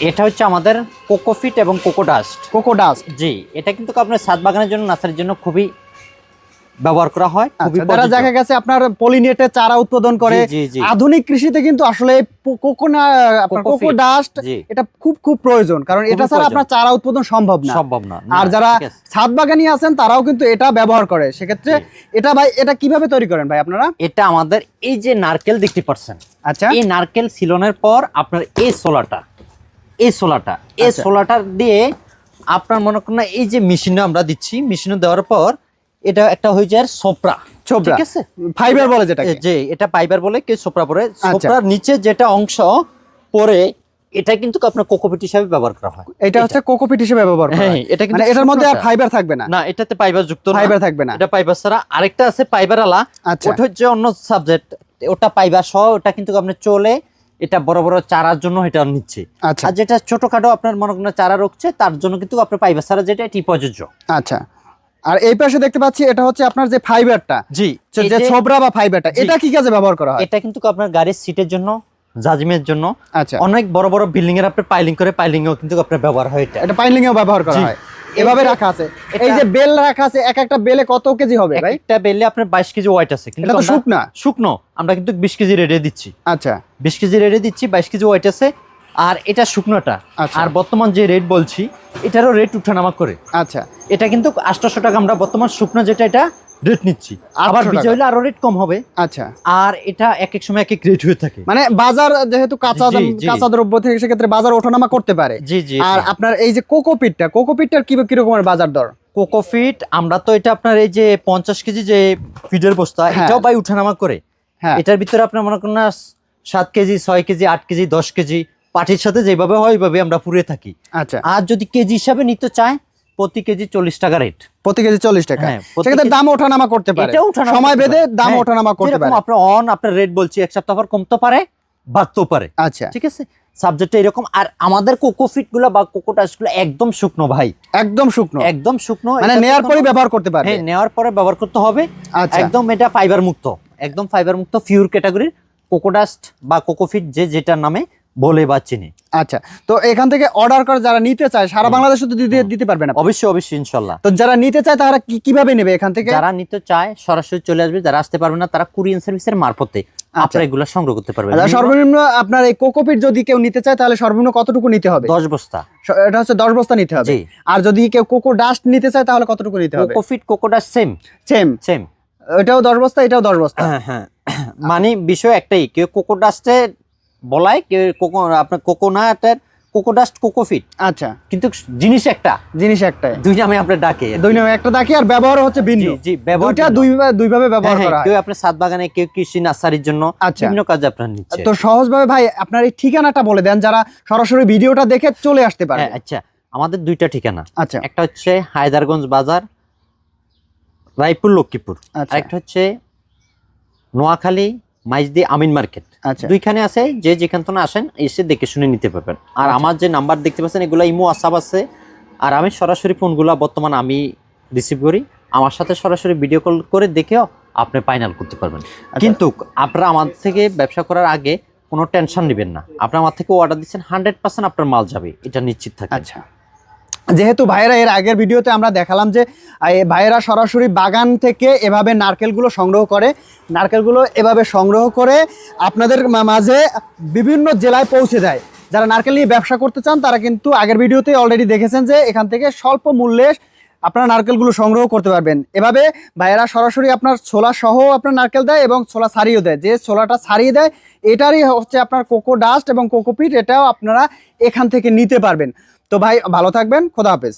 এটা হচ্ছে আমাদের কোকোফিট এবং কোকোডাস্ট কোকো ডাস্ট। জি এটা কিন্তু আপনার ছাদ বাগানের জন্য নার্সারির জন্য খুবই ব্যবহার করা হয় খুবই আচ্ছা, যারা দেখা গেছে আপনার পলিনেটে চারা উৎপাদন করে। আধুনিক কৃষিতে কিন্তু আসলে কোকোনা কোকো ডাস্ট এটা খুব খুব প্রয়োজন কারণ এটা ছাড়া আপনার চারা উৎপাদন সম্ভব না। সম্ভব না আর যারা। ছাদ বাগানি আছেন তারাও কিন্তু এটা ব্যবহার করে। সেক্ষেত্রে এটা ভাই এটা কীভাবে তৈরি করেন ভাই আপনারা? এটা আমাদের এই যে নারকেল দেখতে পাচ্ছেন আচ্ছা। এই নারকেল সিলনের পর আপনার এই সোলারটা এই সোলারটা এই আচ্ছা। সোলারটা দিয়ে আপনার মনে করেন এই যে মেশিনে আমরা দিচ্ছি মেশিনে দেওয়ার পর এটা একটা হয়ে যায় সোপরা। ঠিক আছে? ফাইবার বলে যেটা যে এটা পাইবার বলে কে সোপরা পরে। আচ্ছা। সোপরার নিচে যেটা অংশ পরে এটা কিন্তু আপনার কোকোপিট হিসাবে ব্যবহার করা হয়। এটা হচ্ছে কোকোপিট হিসেবে ব্যবহার করা হ্যাঁ, হয়। এটা কিন্তু মানে এটার মধ্যে আর ফাইবার থাকবে না। না এটাতে পাইবার যুক্ত না। ফাইবার থাকবে না। এটা পাইবার ছাড়া আরেকটা আছে পাইবার আলা আচ্ছা। ওটা হচ্ছে অন্য সাবজেক্ট। ওটা পাইবার সহ ওটা কিন্তু আপনি চলে এটা বড় বড় চারার জন্য এটা নিচ্ছে। আচ্ছা। আর যেটা ছোটখাটো আপনার মনে করেন চারা রচ্ছে তার জন্য কিন্তু আপনার পাইবার ছাড়া যেটা এটি প্রযোজ্য। আচ্ছা। আর এই পাশে দেখতে পাচ্ছি এটা হচ্ছে আপনার যে ফাইবারটা। জি যে ছোবরা বা ফাইবারটা এটা কি কাজে ব্যবহার করা হয়? এটা কিন্তু আপনার গাড়ির সিটের জন্য জাজমের জন্য। আচ্ছা। অনেক বড় বড় বিল্ডিং এর আপনার পাইলিং করে পাইলিং এও কিন্তু আপনার ব্যবহার হয় এটা। এটা পাইলিং এও ব্যবহার করা হয়। এভাবে রাখা আছে। এই যে বেল রাখা আছে এক একটা বেলে কত কেজি হবে ভাই? একটা বেলে আপনার বাইশ কেজি ওয়াইট আছে। কিন্তু এটা শুকনা? শুকনো। আমরা কিন্তু বিশ কেজি রেডে দিচ্ছি। আচ্ছা। বিশ কেজি রেডে দিচ্ছি বাইশ কেজি ওয়েট আছে। আর এটা শুকনোটা। আচ্ছা। আর বর্তমান যে রেট বলছি এটারও রেট উঠানামা করে। আচ্ছা। এটা কিন্তু আটশোশো টাকা আমরা বর্তমান শুকনো যেটা এটা রেট নিচ্ছি। আবার বীজ আরও রেট কম হবে। আচ্ছা। আর এটা এক এক সময় এক এক রেট হয়ে থাকে। মানে বাজার যেহেতু কাঁচা কাঁচা দ্রব্য থেকে সেক্ষেত্রে বাজার ওঠানামা করতে পারে। জি জি আর আপনার এই যে কোকোপিটটা কোকোপিটটার কি কিরকমের বাজার দর? আমরা তো এটা আপনার এই যে পঞ্চাশ কেজি যে ফিডের বস্তা হ্যাঁ। এটাও বাই উঠানামা করে। হ্যাঁ। এটার ভিতরে আপনার মনে করেন না সাত কেজি ছয় কেজি আট কেজি দশ কেজি পাটির সাথে যেভাবে হয় ওইভাবে আমরা পুড়ে থাকি। আচ্ছা। আর যদি কেজি হিসাবে নিতে চায় প্রতি কেজি চল্লিশ টাকা রেট প্রতি কেজি চল্লিশ টাকা। হ্যাঁ, সেক্ষেত্রে দাম ওঠানামা করতে পারে। সময় বেঁধে দাম হ্যাঁ, ওঠানামা করতে পারে। আপনার অন আপনার রেট বলছি এক সপ্তাহ পর কমতে পারে বাড়তেও পারে। আচ্ছা। ঠিক আছে? সাবজেক্টটা এরকম আর আমাদের কোকোফিটগুলো বা কোকোটাসগুলো একদম শুকনো ভাই। একদম শুকনো। একদম শুকনো মানে এটাতে নেয়ার পরে ব্যবহার করতে পারবে। হ্যাঁ নেওয়ার পরে ব্যবহার করতে হবে। আচ্ছা। একদম এটা ফাইবার মুক্ত। একদম ফাইবার মুক্ত ফিউর ক্যাটাগরির কোকোডাস্ট বা কোকোফিট যে যেটার নামে বলে বা চিনি। আচ্ছা তো এখান থেকে অর্ডার করে যারা নিতে চায় সারা বাংলাদেশে তো দিতে দিতে পারবে না। অবশ্যই অবশ্যই ইনশাল্লাহ। তো যারা নিতে চায় তারা কীভাবে নেবে এখান থেকে? যারা নিতে চায় সরাসরি চলে আসবে। যারা আসতে পারবে না তারা কুরিয়ান সার্ভিসের মারফতে আপনারা এগুলো সংগ্রহ করতে পারবেন। আচ্ছা, সর্বনিম্ন আপনার এই কোকোপিট যদি কেউ নিতে চায় তাহলে সর্বনিম্ন কতটুকু নিতে হবে? দশ বস্তা। এটা হচ্ছে দশ বস্তা নিতে হবে। আর যদি কেউ কোকো ডাস্ট নিতে চায় তাহলে কতটুকু নিতে হবে? Cocopeat coco dust same. Same. Same. এটাও দশ বস্তা এটাও দশ বস্তা। হ্যাঁ হ্যাঁ। মানে বিষয় একটাই কেউ কোকোডাস্টে বলায় কোকো আপনার কোকোনাটের কোকোডাস্ট কোকোফিট আচ্ছা। কিন্তু জিনিস একটা। জিনিস একটাই। দুই নামে আপনার ডাকে। দুই নামে একটা দেখি আর ব্যবহার হচ্ছে ভিন্ন। জি জি ব্যবহার দুই দুই ভাবে হ্যাঁ, ব্যবহার হ্যাঁ, করা হয়। কেউ আপনার সাত বাগানে কেউ কৃষি নার্সারির জন্য আচ্ছা। বিভিন্ন কাজে আপনার নিচ্ছে। তো সহজভাবে ভাই আপনার এই ঠিকানাটা বলে দেন যারা সরাসরি ভিডিওটা দেখে চলে আসতে পারে। হ্যাঁ আচ্ছা আমাদের দুইটা ঠিকানা। আচ্ছা। একটা হচ্ছে হায়দারগঞ্জ বাজার রায়পুর লক্ষ্মীপুর। আচ্ছা। আরেকটা হচ্ছে নোয়াখালী মাইজদি আমিন মার্কেট। আচ্ছা। দুইখানে আছে যে যেখান থেকে আসেন এসে দেখে শুনে নিতে পারবেন। আর আচ্ছা। আমার যে নাম্বার দেখতে পাচ্ছেন এগুলো ইমো আসাব আছে। আর আমি সরাসরি ফোনগুলো বর্তমান আমি রিসিভ করি। আমার সাথে সরাসরি ভিডিও কল করে দেখেও আপনি ফাইনাল করতে পারবেন। আচ্ছা। কিন্তু আপনারা আমার থেকে ব্যবসা করার আগে কোনো টেনশন নেবেন না। আপনার আমার থেকে অর্ডার দিচ্ছেন হান্ড্রেড পার্সেন্ট আপনার মাল যাবে। এটা নিশ্চিত থাকে আচ্ছা। যেহেতু ভাইয়েরা এর আগের ভিডিওতে আমরা দেখালাম যে ভাইয়েরা সরাসরি বাগান থেকে এভাবে নারকেলগুলো সংগ্রহ করে, নারকেলগুলো এভাবে সংগ্রহ করে আপনাদের মাঝে বিভিন্ন জেলায় পৌঁছে দেয়। যারা নারকেল নিয়ে ব্যবসা করতে চান, তারা কিন্তু আগের ভিডিওতে অলরেডি দেখেছেন যে, এখান থেকে স্বল্প মূল্যে আপনারা নারকেলগুলো সংগ্রহ করতে পারবেন। এভাবে ভাইয়েরা সরাসরি আপনার ছোলা সহ আপনার নারকেল দেয় এবং ছোলা ছাড়িয়েও দেয়। যে ছোলাটা ছাড়িয়ে দেয়, এটারই হচ্ছে আপনার কোকো ডাস্ট এবং কোকোপিট, এটাও আপনারা এখান থেকে নিতে পারবেন। তো ভাই ভালো থাকবেন খোদা হাফেজ।